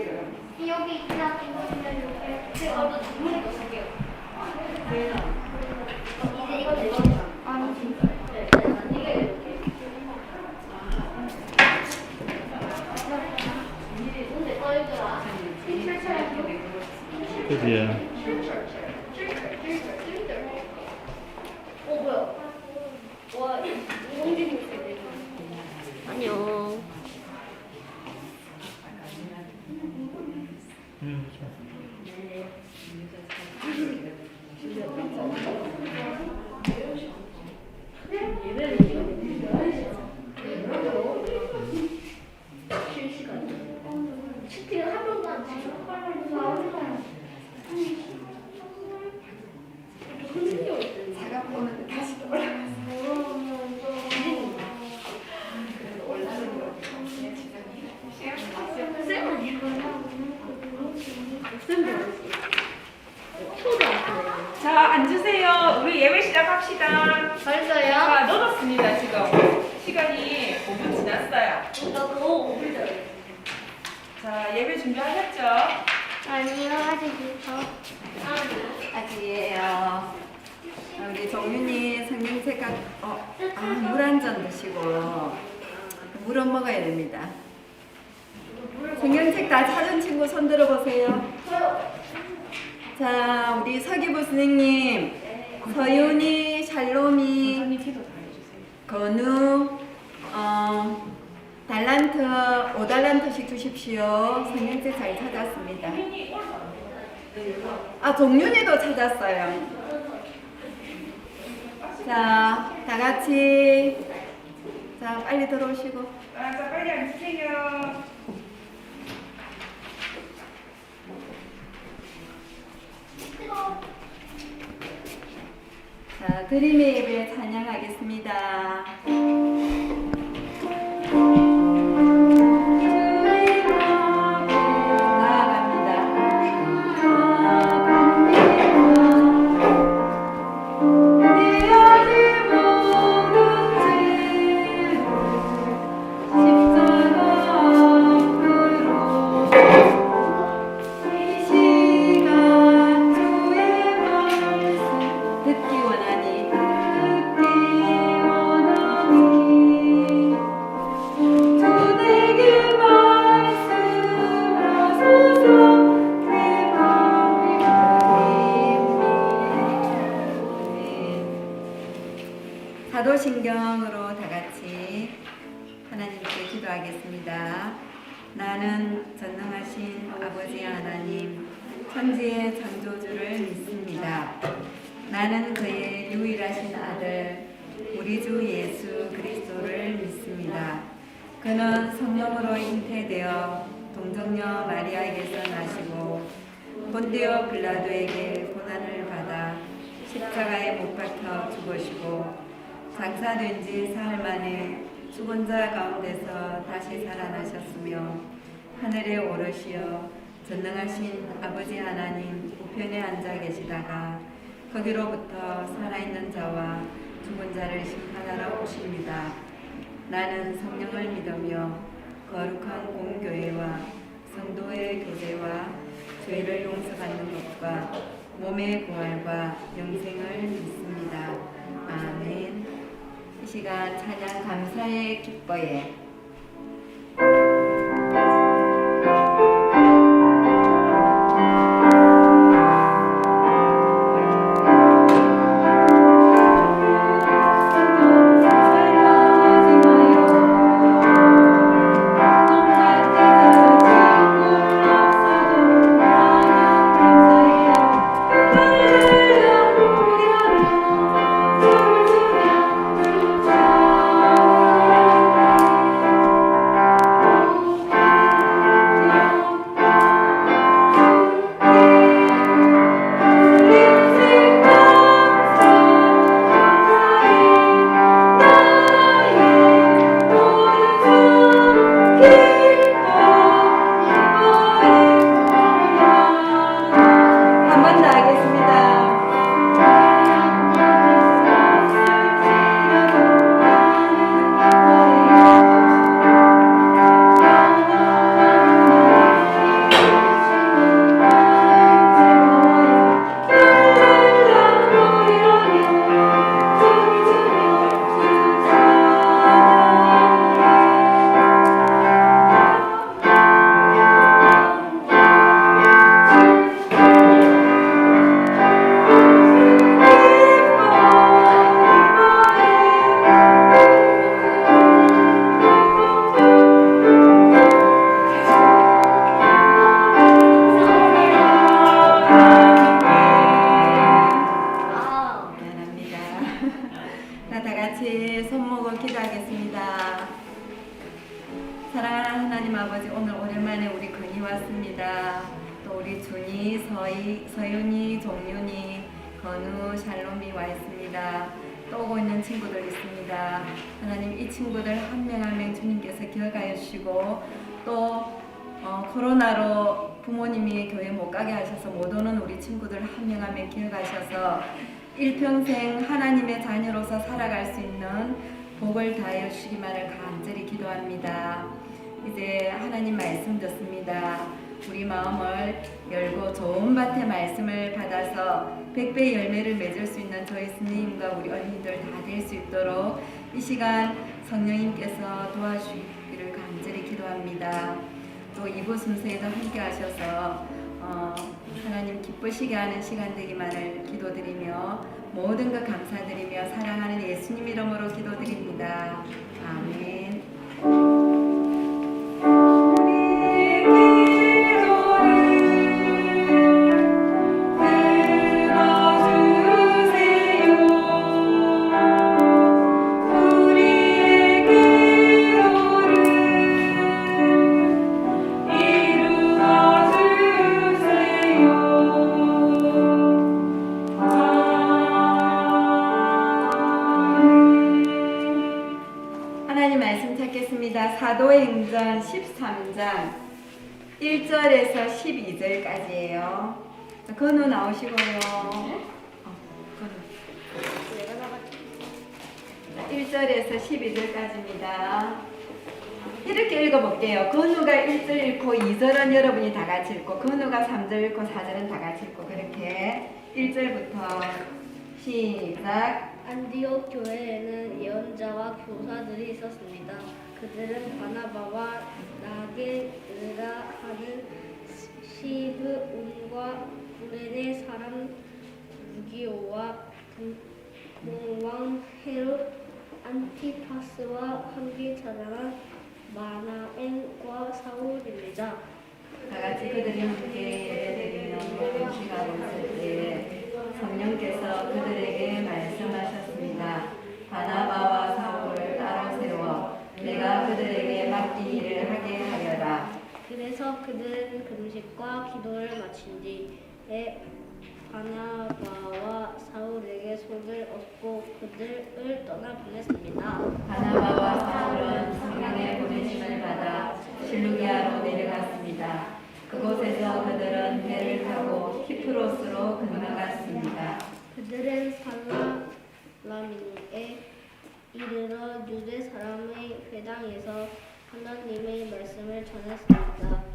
여기. 그지야. 어 뭐야? 와 이공진이 있어야 안녕. 음, 좋아. 치킨 한 번도 안 치고 자가 보면 다시 또 올라가서 자 앉으세요. 우리 예배 시작합시다. 벌써요? 자 넣었습니다 지금. 5분 지났어요. 나도 오불다. 자 예배 준비하셨죠? 아니요 아직 더. 아직이에요. 우리 정윤이 성경 책 각, 어, 아, 물한 잔 드시고 물은 먹어야 됩니다. 성경책 다 찾은 친구 손 들어보세요. 자, 우리 서기부 선생님, 서윤이, 샬롬이, 건우, 어, 달란트, 5달란트씩 주십시오. 성경책 잘 찾았습니다. 아, 동윤이도 찾았어요. 자, 다 같이. 자, 빨리 들어오시고. 아, 자 빨리 앉으세요. 자, 드림의 예배 찬양하겠습니다. 주 오르시어 전능하신 아버지 하나님 우편에 앉아 계시다가 거기로부터 살아있는 자와 죽은 자를 심판하러 오십니다. 나는 성령을 믿으며 거룩한 공교회와 성도의 교제와 죄를 용서받는 것과 몸의 부활과 영생을 믿습니다. 아멘. 이 시간 찬양 감사의 기뻐에 하나님 말씀 듣습니다. 우리 마음을 열고 좋은 밭의 말씀을 받아서 백배 열매를 맺을 수 있는 저희 스님과 우리 언니들 다 될 수 있도록 이 시간 성령님께서 도와주기를 간절히 기도합니다. 또 이부 순서에도 함께 하셔서 어, 하나님 기쁘시게 하는 시간 되기만을 기도드리며 모든 것 감사드리며 사랑하는 예수님 이름으로 기도드립니다. 아멘. 찾겠습니다. 사도행전 13장 1절에서 12절까지예요. 건우 나오시고요. 어, 건우. 내가 나갔지. 1절에서 12절까지입니다. 이렇게 읽어볼게요. 건우가 1절 읽고 2절은 여러분이 다 같이 읽고 건우가 3절 읽고 4절은 다 같이 읽고 그렇게 1절부터 시작 안디옥 교회에는 예언자와 교사들이 있었습니다. 그들은 바나바와 나게르라 하는 시브온과 구레네 사람 루기오와 공왕 헤롯 안티파스와 함께 찾아간 마나엔과 사울입니다. 다 같이 그들이 함께 예배드리는 공시가 있을 때 성령께서 그들에게 말씀하셨습니다. 바나바와 사울을 따로 세워 내가 그들에게 맡긴 일을 하게 하려라. 그래서 금식과 기도를 마친 뒤에 바나바와 사울에게 손을 얻고 그들을 떠나 보냈습니다. 바나바와 사울은 성령의 보내심을 받아 실루기아로 내려갔습니다. 그곳에서 그들은 배를 타고 키프로스로 건너갔습니다. 그들은 살라미에 이르러 유대 사람의 회당에서 하나님의 말씀을 전했습니다.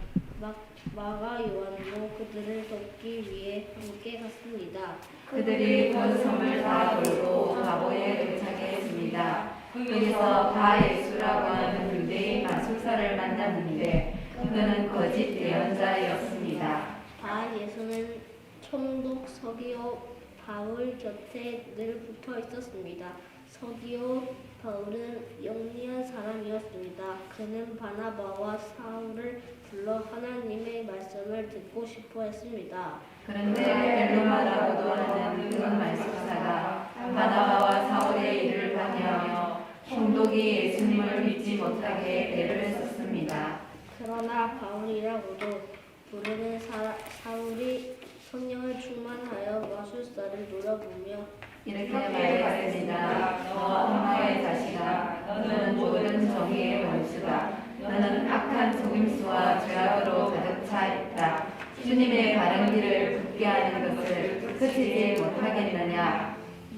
막, 마가 요한도 그들을 돕기 위해 함께 갔습니다. 그들이 그 섬을 다 돌고 가보에 도착했습니다. 거기서 바예수라고 하는 유대인 마술사를 만났는데 그는 거짓 예언자였습니다. 바 예수는 총독 서기오 바울 곁에 늘 붙어 있었습니다. 서기오 바울은 영리한 사람이었습니다. 그는 바나바와 사울을 불러 하나님의 말씀을 듣고 싶어 했습니다. 그런데 엘로마라고도 하는 그 말술사가 바나바와 사울의 일을 방해하며 총독이 예수님을 믿지 못하게 애를 했었습니다. 그러나 바울이라고도 부르는 사, 사울이 성령을 충만하여 마술사를 노려보며 이렇게 말했습니다. 너 엄마의 자식아, 너는 모든 정의의 원수다. 너는 악한 속임수와 죄악으로 가득 차 있다. 주님의 바른 길을 굳게 하는 것을 그치지 못하겠느냐?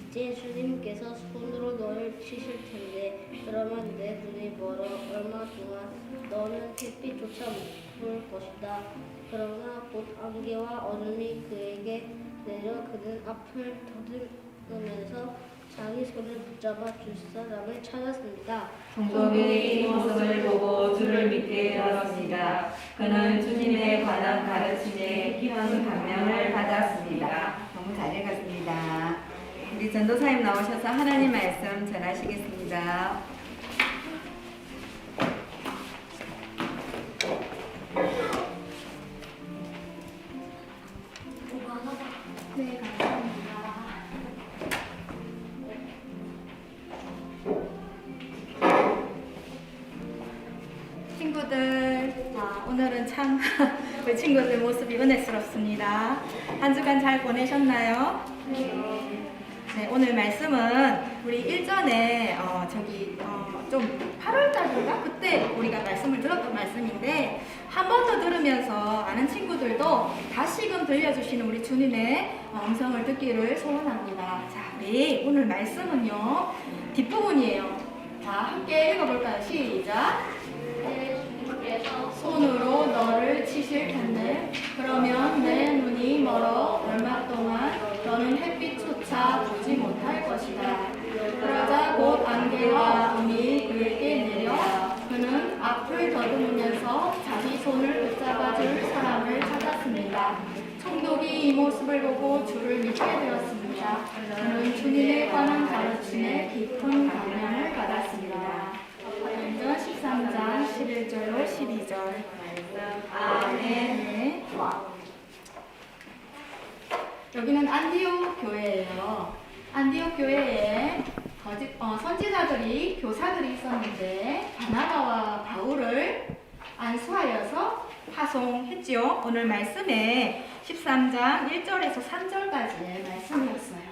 이제 주님께서 손으로 너를 치실 텐데 그러면 내 눈이 멀어 얼마 동안 너는 햇빛조차 못 볼 것이다. 그러나 곧 안개와 어둠이 그에게 내려 그는 앞을 더듬 으면서 자기 손을 붙잡아 줄 사람을 찾았습니다. 종독이 이 모습을 보고 주를 믿게 되었습니다. 그는 주님에 관한 가르침에 깊은 감명을 받았습니다. 너무 잘 읽었습니다. 우리 전도사님 나오셔서 하나님 말씀 전하시겠습니다. 친구들, 자, 오늘은 참 우리 친구들 모습이 은혜스럽습니다. 한 주간 잘 보내셨나요? 네, 오늘 말씀은 우리 일전에 어, 저기 어, 좀 8월달인가 그때 우리가 말씀을 들었던 말씀인데 한 번 더 들으면서 아는 친구들도 다시금 들려주시는 우리 주님의 어, 음성을 듣기를 소원합니다. 자, 우리 오늘 말씀은요 뒷부분이에요. 자, 함께 읽어볼까요? 시작. 손으로 너를 치실 텐데 그러면 내 눈이 멀어 얼마 동안 너는 햇빛조차 보지 못할 것이다. 그러자 곧 안개와 음이 그에게 내려 그는 앞을 더듬으면서 자기 손을 붙잡아줄 사람을 찾았습니다. 총독이 이 모습을 보고 주를 믿게 되었습니다. 그는 주님에 관한 가르침에 깊은 감명을 받았습니다. 사도행전 13장 11절로 12절. 아멘. 여기는 안디옥 교회예요. 안디옥 교회에 거짓, 어, 선지자들이 교사들이 있었는데 바나바와 바울을 안수하여서 파송했지요. 오늘 말씀에 13장 1절에서 3절까지의 말씀이었어요.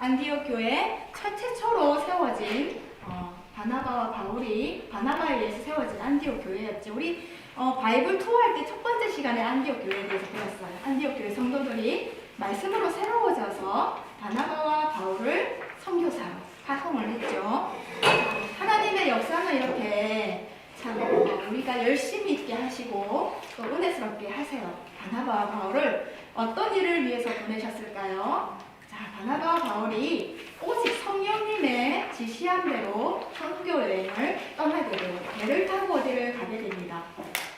안디옥 교회 첫 최초로 세워진 어, 바나바와 바울이 바나바에 의해서 세워진 안디옥 교회였죠. 우리 어, 바이블 투어할 때 첫 번째 시간에 안디옥 교회에 대해서 배웠어요. 안디옥 교회 성도들이 말씀으로 새로워져서 바나바와 바울을 선교사로 파송을 했죠. 하나님의 역사는 이렇게 참 어, 우리가 열심히 있게 하시고 또 은혜스럽게 하세요. 바나바와 바울을 어떤 일을 위해서 보내셨을까요? 자, 바나바와 바울이 오직 성령님의 지시한 대로 선교 여행을 떠나게 되고 배를 타고 어디를 가게 됩니다.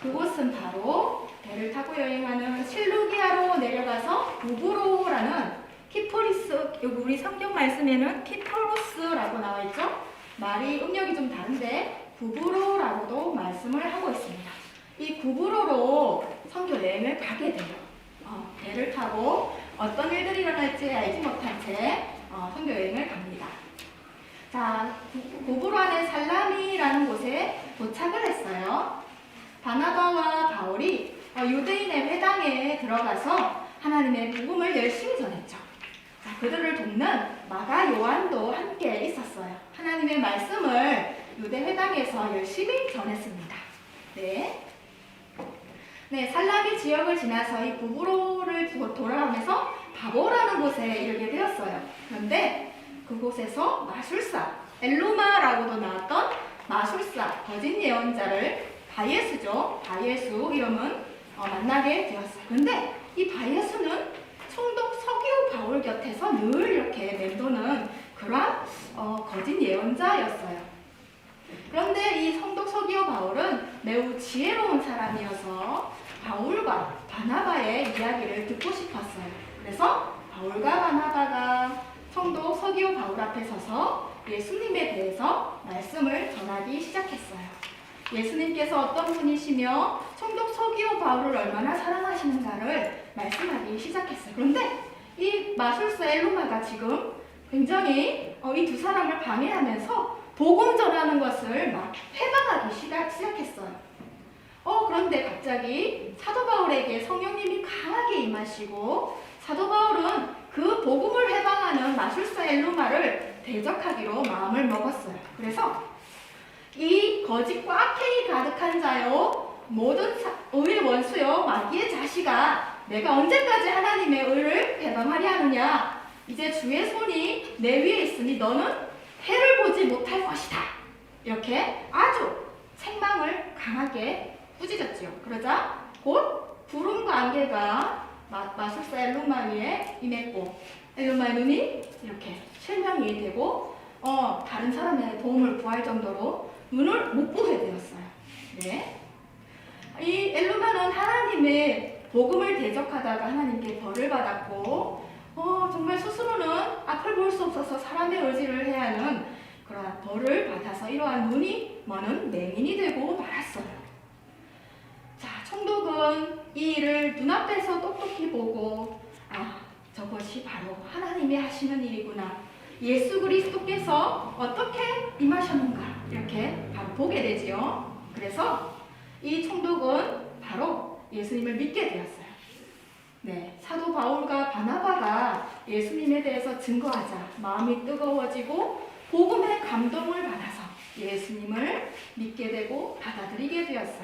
그곳은 바로 배를 타고 여행하는 실루기아로 내려가서 부브로라는 키포리스 우리 성경 말씀에는 키포로스라고 나와 있죠. 말이 음력이 좀 다른데 부브로라고도 말씀을 하고 있습니다. 이 부브로로 선교 여행을 가게 돼요. 어, 배를 타고 어떤 일들이 일어날지 알지 못한 채 어, 선교 여행을 갑니다. 자, 구- 구브로 안의 살라미라는 곳에 도착을 했어요. 바나바와 바울이 어, 유대인의 회당에 들어가서 하나님의 복음을 열심히 전했죠. 자, 그들을 돕는 마가 요한도 함께 있었어요. 하나님의 말씀을 유대 회당에서 열심히 전했습니다. 네. 네, 살라미 지역을 지나서 이 구브로를 도- 돌아오면서 바보라는 곳에 이르게 되었어요. 그런데 그곳에서 마술사, 엘루마라고도 나왔던 마술사, 거짓 예언자를 바예수죠. 바예수 이름은 어, 만나게 되었어요. 그런데 이 바예수는 총독 서기오 바울 곁에서 늘 이렇게 맴도는 그러한 어, 거짓 예언자였어요. 그런데 이 성독 서기오 바울은 매우 지혜로운 사람이어서 바울과 바나바의 이야기를 듣고 싶었어요. 그래서 바울과 바나바가 성독 서기오 바울 앞에 서서 예수님에 대해서 말씀을 전하기 시작했어요. 예수님께서 어떤 분이시며 성독 서기오 바울을 얼마나 사랑하시는가를 말씀하기 시작했어요. 그런데 이 마술사 엘루마가 지금 굉장히 어, 이두 사람을 방해하면서 복음 전하는 것을 막 해방하기 시작, 시작했어요. 어, 그런데 갑자기 사도 바울에게 성령님이 강하게 임하시고 사도 바울은 그 복음을 해방하는 마술사 엘루마를 대적하기로 마음을 먹었어요. 그래서 이 거짓과 악행이 가득한 자요 모든 사- 의의 원수요 마귀의 자식아 내가 언제까지 하나님의 의를 배반하려 하느냐 이제 주의 손이 내 위에 있으니 너는 해를 보지 못할 것이다 이렇게 아주 생망을 강하게 꾸짖었지요 그러자 곧 구름과 안개가 마, 마술사 엘루마 위에 임했고 엘루마의 눈이 이렇게 실명이 되고 어, 다른 사람의 도움을 구할 정도로 눈을 못 보게 되었어요. 네. 이 엘루마는 하나님의 복음을 대적하다가 하나님께 벌을 받았고, 어, 정말 스스로는 앞을 볼 수 없어서 사람의 의지를 해야 하는 그러한 벌을 받아서 이러한 눈이 먼은 맹인이 되고 말았어요. 자, 총독은 이 일을 눈앞에서 똑똑히 보고, 아, 저것이 바로 하나님이 하시는 일이구나. 예수 그리스도께서 어떻게 임하셨는가 이렇게 바로 보게 되지요. 그래서 이 총독은 예수님을 믿게 되었어요. 네, 사도 바울과 바나바가 예수님에 대해서 증거하자 마음이 뜨거워지고 복음의 감동을 받아서 예수님을 믿게 되고 받아들이게 되었어요.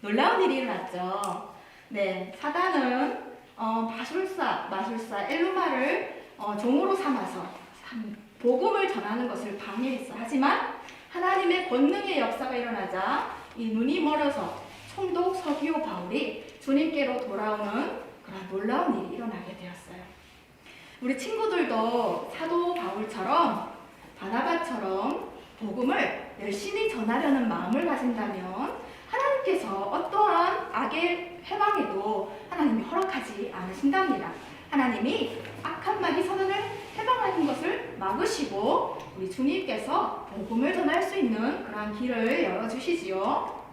놀라운 일이 일어났죠. 네, 사단은 어, 마술사, 마술사 엘루마를 어, 종으로 삼아서 참 복음을 전하는 것을 방해했어. 하지만 하나님의 권능의 역사가 일어나자 이 눈이 멀어서 총독 서기오 바울이 주님께로 돌아오는 그런 놀라운 일이 일어나게 되었어요. 우리 친구들도 사도 바울처럼 바나바처럼 복음을 열심히 전하려는 마음을 가진다면 하나님께서 어떠한 악의 해방에도 하나님이 허락하지 않으신답니다. 하나님이 악한 마귀 선언을 해방하는 것을 막으시고 우리 주님께서 복음을 전할 수 있는 그러한 길을 열어주시지요.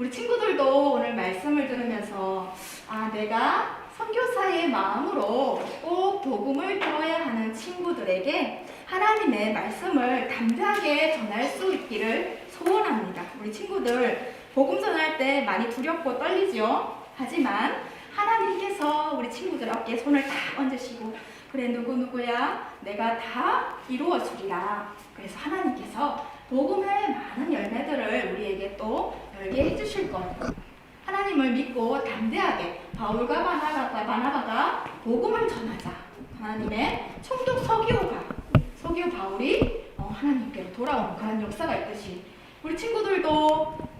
우리 친구들도 오늘 말씀을 들으면서 아 내가 선교사의 마음으로 꼭 복음을 들어야 하는 친구들에게 하나님의 말씀을 담대하게 전할 수 있기를 소원합니다. 우리 친구들 복음 전할 때 많이 두렵고 떨리죠. 하지만 하나님께서 우리 친구들 어깨에 손을 다 얹으시고 그래 누구 누구야 내가 다 이루어 주리라. 그래서 하나님께서 복음의 많은 열매들을 우리에게 또 열게 해주실 거예요. 하나님을 믿고 담대하게 바울과 바나바가, 바나바가 복음을 전하자. 하나님의 총독 서기오가 서기오 바울이 어, 하나님께로 돌아오는 그런 역사가 있듯이 우리 친구들도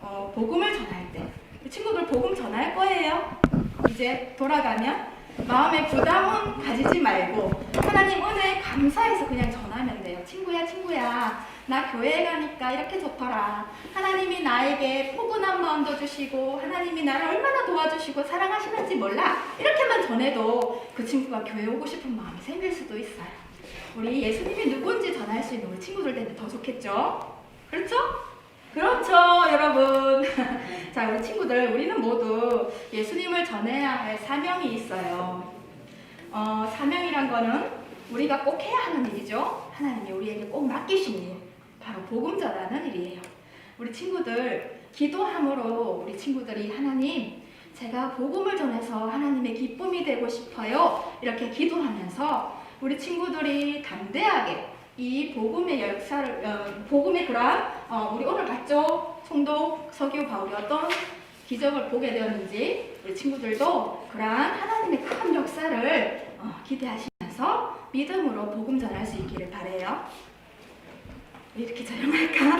어, 복음을 전할 때 우리 친구들 복음 전할 거예요. 이제 돌아가면 마음에 부담은 가지지 말고 하나님 은혜 감사해서 그냥 전하면 돼요. 친구야 친구야 나 교회 가니까 이렇게 좋더라. 하나님이 나에게 포근한 마음도 주시고 하나님이 나를 얼마나 도와주시고 사랑하시는지 몰라. 이렇게만 전해도 그 친구가 교회 오고 싶은 마음이 생길 수도 있어요. 우리 예수님이 누군지 전할 수 있는 우리 친구들 되면 더 좋겠죠? 그렇죠? 그렇죠, 여러분. 자, 우리 친구들, 우리는 모두 예수님을 전해야 할 사명이 있어요. 어, 사명이란 거는 우리가 꼭 해야 하는 일이죠. 하나님이 우리에게 꼭 맡기신 일. 바로 복음 전하는 일이에요. 우리 친구들, 기도함으로 우리 친구들이 하나님, 제가 복음을 전해서 하나님의 기쁨이 되고 싶어요. 이렇게 기도하면서 우리 친구들이 담대하게 이 복음의 역사를 어, 복음의 그러한 어, 우리 오늘 봤죠 송도 서기오 바울이 어떤 기적을 보게 되었는지 우리 친구들도 그러한 하나님의 큰 역사를 어, 기대하시면서 믿음으로 복음 전할 수 있기를 바래요. 왜 이렇게 조용할까?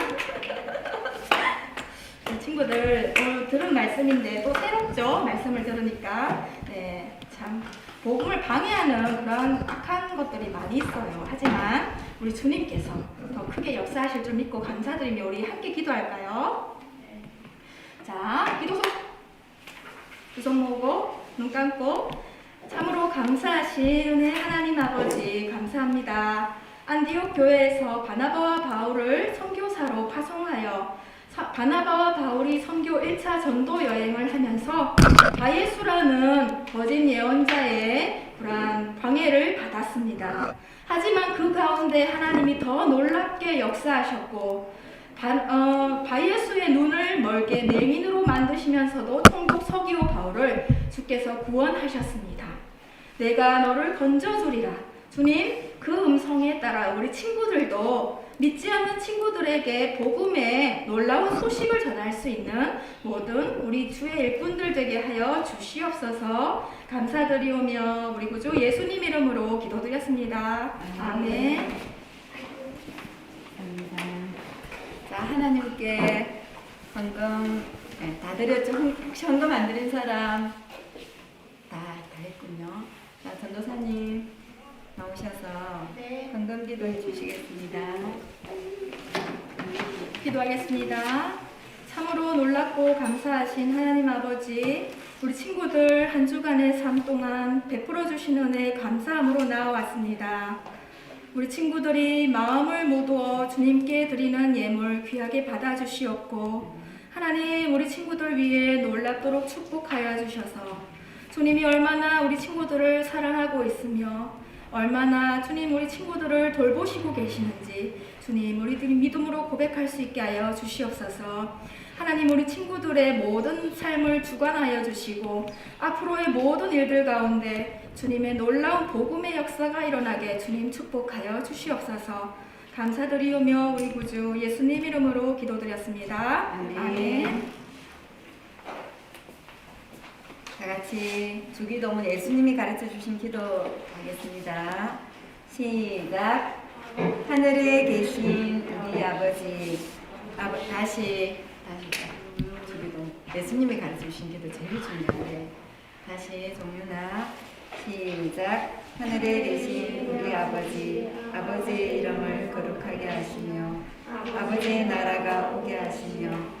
우리 친구들 오늘 들은 말씀인데 또 새롭죠 말씀을 들으니까 네, 참 복음을 방해하는 그런 악한 것들이 많이 있어요. 하지만 우리 주님께서 더 크게 역사하실 줄 믿고 감사드리며 우리 함께 기도할까요? 자, 기도 속. 두손 모으고 눈 감고 참으로 감사하신 은혜 하나님 아버지 감사합니다. 안디옥 교회에서 바나바와 바울을 선교사로 파송하여 사- 바나바와 바울이 선교 1차 전도 여행을 하면서 바예수라는 거짓 예언자의 그러한 방해를 받았습니다. 하지만 그 가운데 하나님이 더 놀랍게 역사하셨고 바, 어, 바예수의 눈을 멀게 맹인으로 만드시면서도 총독 서기오 바울을 주께서 구원하셨습니다. 내가 너를 건져주리라. 주님, 그 음성에 따라 우리 친구들도 믿지 않는 친구들에게 복음의 놀라운 소식을 전할 수 있는 모든 우리 주의 일꾼들 되게 하여 주시옵소서 감사드리오며 우리 구주 예수님 이름으로 기도드렸습니다. 아멘. 감사합니다. 자, 하나님께 헌금 네, 다 드렸죠? 헌- 혹시 헌금 안 드린 사람 다, 다 했군요. 자, 전도사님 나오셔서 네. 헌금 기도해 주시겠습니다. 기도하겠습니다. 참으로 놀랍고 감사하신 하나님 아버지, 우리 친구들 한 주간의 삶 동안 베풀어 주신 은혜 감사함으로 나와왔습니다. 우리 친구들이 마음을 모두어 주님께 드리는 예물 귀하게 받아주시옵고, 하나님 우리 친구들 위해 놀랍도록 축복하여 주셔서 주님이 얼마나 우리 친구들을 사랑하고 있으며 얼마나 주님 우리 친구들을 돌보시고 계시는지 주님 우리들이 믿음으로 고백할 수 있게 하여 주시옵소서. 하나님 우리 친구들의 모든 삶을 주관하여 주시고 앞으로의 모든 일들 가운데 주님의 놀라운 복음의 역사가 일어나게 주님 축복하여 주시옵소서. 감사드리오며 우리 구주 예수님 이름으로 기도드렸습니다. 아멘. 아멘. 다 같이 주기도문 예수님이 가르쳐 주신 기도 하겠습니다. 시작. 하늘에 계신 우리 아버지. 아버, 다시 다시 주기도문 예수님이 가르쳐 주신 기도 제일 중요한데 다시 종윤아 시작. 하늘에 계신 우리 아버지. 아버지의 이름을 거룩하게 하시며 아버지의 나라가 오게 하시며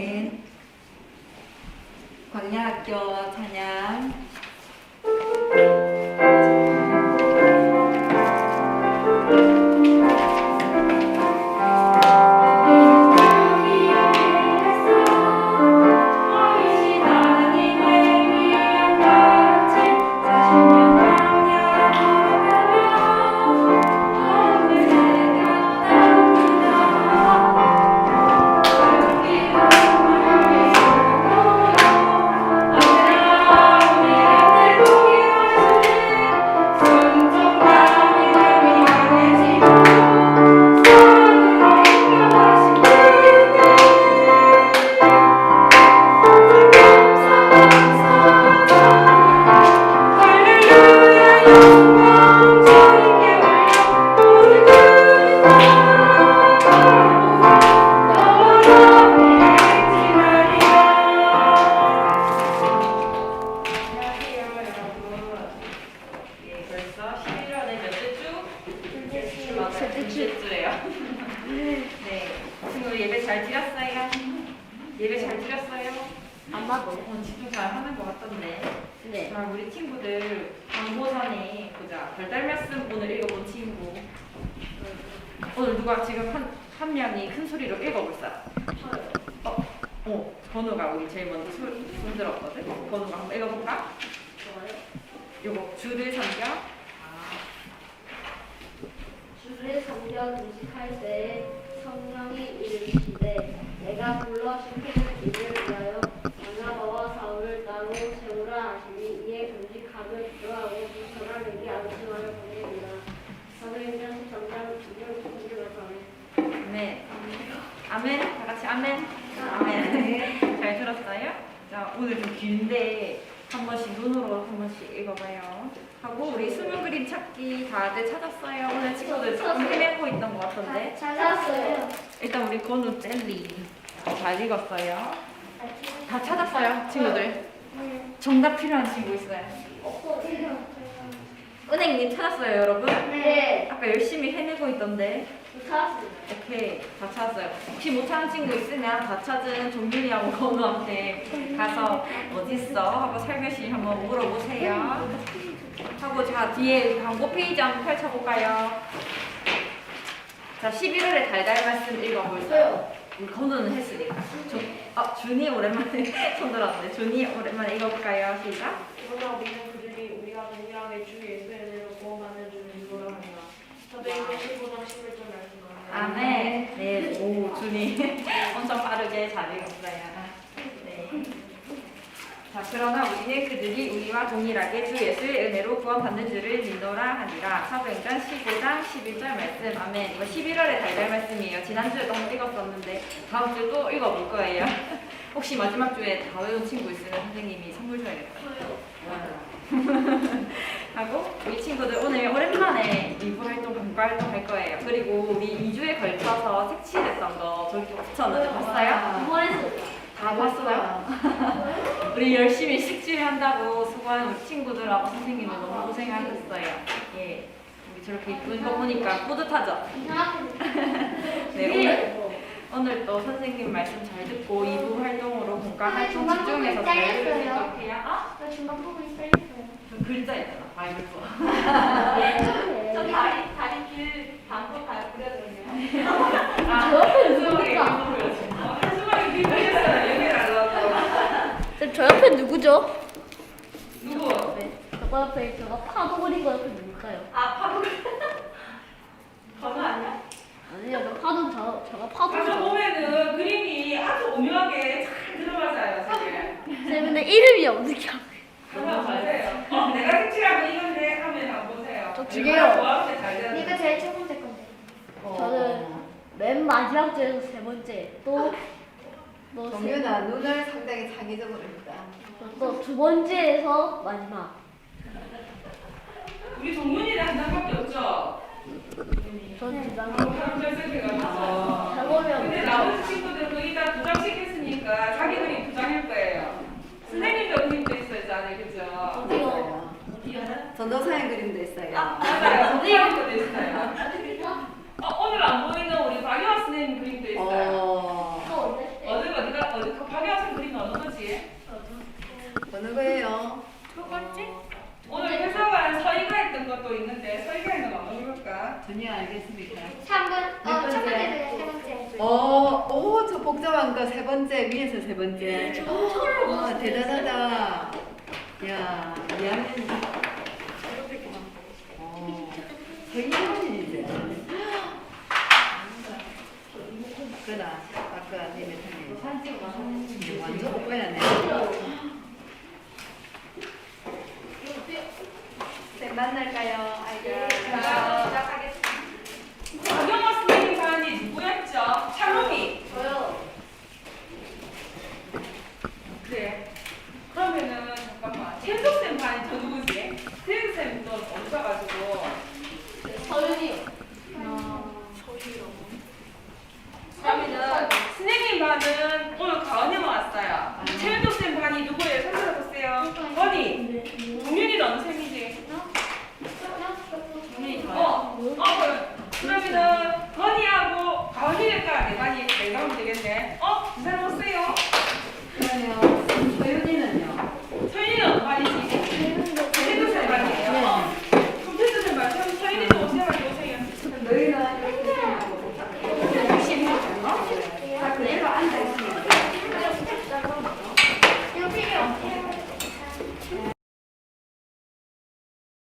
광야학교 찬양 잘 드렸어요? 아마도. 어, 집중 잘 하는 것 같던데. 네. 그럼 우리 친구들 광고전에 보자. 별달 말씀 오늘 읽어본 친구. 오늘 누가 지금 한, 한 명이 큰 소리로 읽어볼 사람? 어, 어, 건우가 우리 제일 먼저 손, 손 들었거든? 건우가 한번 읽어볼까? 요거 주를 섬겨. 주를 섬겨 금식할 때에 성령이 이르시되 내가 불러 시키 는 일을 위하여 바나바와 사울을 따로 세우라 하시니 이에 금식하며 기도하고 불편한 일이 안심하여 보냅니다. 사도행전 13장 2절 9절 아멘. 아멘. 다 같이 아멘. 아멘. 잘 들었어요? 자, 오늘 좀 긴데 한 번씩 눈으로 한 번씩 읽어봐요. 하고 우리 숨은 그림 찾기 다들 찾았어요. 오늘 친구들 조금 헤매고 있던 것 같던데. 찾았어요. 일단 우리 건우 젤리 잘 읽었어요. 다 찾았어요, 친구들. 정답 필요한 친구 있어요. 은행님 찾았어요, 여러분? 네. 아까 열심히 헤매고 있던데. 찾았습니다. 오케이, 다 찾았어요. 혹시 못 찾은 친구 있으면 다 찾은 종균이하고 건우한테 가서 어딨어? 하고 살며시 한번 물어보세요. 하고 자 뒤에 광고 페이지 한번 펼쳐볼까요? 자 11월에 달달 말씀 읽어볼까요? 건우는 했으니까. 저, 아 준이 오랜만에 손 들었는데 준이 오랜만에 읽어볼까요? 시작. 그러나 믿는 그들이 우리가 동일하게 주 예수의 은혜로 구원받는 줄을 믿노라 합니다. 사도행전 15장 11절 말씀합니다. 아멘. 네, 오 준이 엄청 빠르게 잘 읽었어요. 네. 자, 그러나 우리는 그들이 우리와 동일하게 주 예수의 은혜로 구원받는 줄을 믿노라 하니라. 사도행전 15장 11절 말씀. 아멘. 이거 11월의 달달 말씀이에요. 지난주에도 한번 읽었었는데 다음 주에 또 읽어볼 거예요. 혹시 마지막 주에 다 외운 친구 있으면 선생님이 선물 줘야겠다. 하고 우리 친구들 오늘 오랜만에 미부 활동, 공부 활동 할 거예요. 그리고 우리 2주에 걸쳐서 색칠했던 거 저기 붙였는데 봤어요? 했어요. 다 봤어요? 우리 열심히 색칠한다고 수고한 우리 친구들하고 선생님들 너무 고생하셨어요. 예. 우리 저렇게 이쁜 거 보니까 뿌듯하죠? 네, 오늘 오늘 또 선생님 말씀 잘 듣고 2부 활동으로 네, 활동 중간 집중해서 잘 잘렸어요. 생각해요. 아? 나 중간 부분이 떨렸어요. 저 글자 있잖아. 말고. 저 다리 다리 길 방법 다 그려졌네요. 아, 저 옆에 누굽니까? 누굽니까? 한수막이 비밀이었어요. 여기 날라왔어. 저, 저 옆에 누구죠? 누구? 네. 저거 옆에 저거 파도 그린 거 옆에 누굴까요? 아, 파도. 건우 아니야? 아니요, 저 파도 저 저거 파도 가서 저. 보면은 그림이 아주 오묘하게 잘 들어맞아요, 지금. 쌤 근데 이름이 어떻게 알아요? 한번 보세요. 어, 내가 색칠하고 이건데 하면 한번 보세요. 저 두개요. 조합이 잘. 네가 제일 첫 번째 건데. 저는 맨 마지막 줄에서 세 번째 또 또 정윤아 눈을 상당히 창의적으로 했다. 두 번째에서 마지막. 우리 동문이는 한 장밖에 없죠? 전 주장. 한번 결색해가지고. 잘 보면 근데 나머지 친구들 거의 다두 장씩 했으니까 자기 그림 두 장일 거예요. 선생님도 그림도 있었잖아요, 그죠? 어디요? 전도사의 그림도 있어요. 맞아요, 선생님도 있어요. 어, 오늘 안 보이는 우리 박영화 선생님 그림도 있어요. 어, 또 언제? 어디 어디가 어디 그 박영화 선생님 그림 어느 거지? 어느 거예요? 첫 번째? 오늘 회사관 서희가 했던 것도 있는데 거 한번 해볼까? 전혀 알겠습니까? 3번, 몇 어, 첫 번째? 번째, 세 번째. 어, 오, 저 복잡한 거 세 번째, 위에서 세 번째. 와, 대단하다. 야, 2학년. 어, 성인이지. 그나, 아까 님의 탕이 완전 오빠야 네. 네, 만날까요? 아이들. 자, 시작하겠습니다. 박영화 선생님 사연이 누구였죠? 저요.